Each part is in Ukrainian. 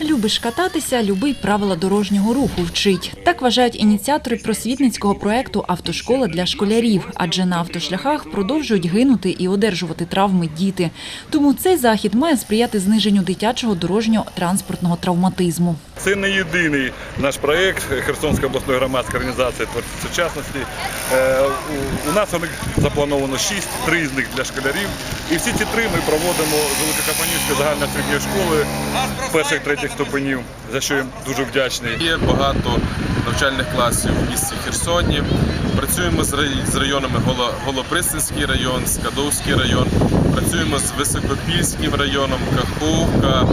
Любиш кататися, любий правила дорожнього руху вчить. Так вважають ініціатори просвітницького проекту Автошкола для школярів, адже на автошляхах продовжують гинути і одержувати травми діти. Тому цей захід має сприяти зниженню дитячого дорожнього транспортного травматизму. Це не єдиний наш проєкт Херсонської обласної громадської організації творці сучасності. Е, у- нас заплановано шість, три з них для школярів. І всі ці три ми проводимо з Великокапанівської загальної середньої школи перших третіх ступенів, за що їм дуже вдячний. Є багато навчальних класів в місті Херсоні. Працюємо з районами Голоприсинський район, Скадовський район. Працюємо з Високопільським районом, Каховка,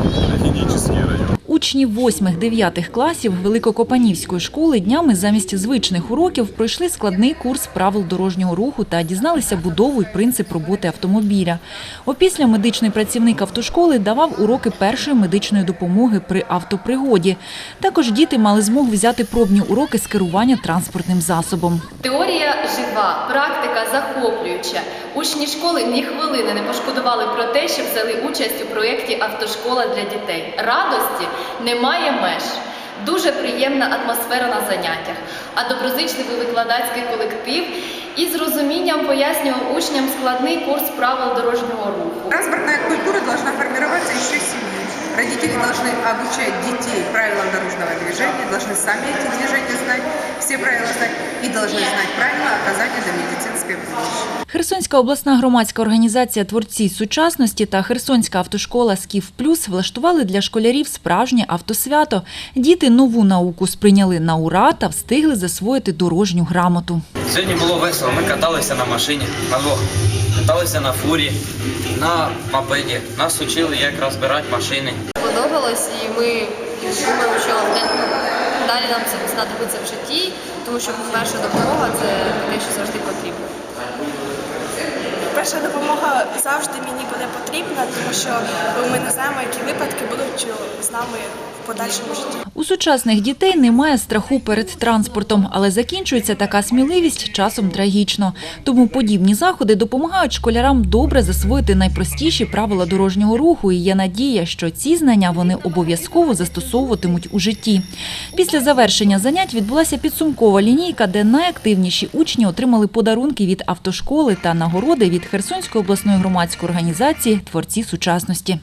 Генічний район. Учні 8-9 класів Великокопанівської школи днями замість звичних уроків пройшли складний курс правил дорожнього руху та дізналися будову і принцип роботи автомобіля. Опісля медичний працівник автошколи давав уроки першої медичної допомоги при автопригоді. Також діти мали змогу взяти пробні уроки з керування транспортним засобом. Теорія жива, практика захоплююча. Учні школи ні хвилини не пошкодували про те, що взяли участь у проєкті Автошкола для дітей. Радості немає меж. Дуже приємна атмосфера на заняттях, а доброзичливий викладацький колектив із розумінням пояснював учням складний курс правил дорожнього руху. Транспортная культура должна формироваться еще в семье. Родители должны обучать детей правилам дорожного движения, должны сами эти движения знать, все правила знать и должны знать правила оказания домедицинской помощи. Херсонська обласна громадська організація Творці сучасності та Херсонська автошкола Скіф Плюс влаштували для школярів справжнє автосвято. Діти нову науку сприйняли на ура та встигли засвоїти дорожню грамоту. Сьогодні було весело. Ми каталися на машині, на двох. Каталися на фурі, на мопеді. Нас учили, як розбирати машини. Подобалось, і ми думаємо, що далі нам це знадобиться в житті, тому що перша допомога це таке, що завжди потрібно. Перша допомога завжди мені буде потрібна, тому що ми не знаємо, які випадки будуть з нами в подальшому житті. У сучасних дітей немає страху перед транспортом, але закінчується така сміливість часом трагічно. Тому подібні заходи допомагають школярам добре засвоїти найпростіші правила дорожнього руху. І є надія, що ці знання вони обов'язково застосовуватимуть у житті. Після завершення занять відбулася підсумкова лінійка, де найактивніші учні отримали подарунки від автошколи та нагороди від Херсонської обласної громадської організації Творці сучасності.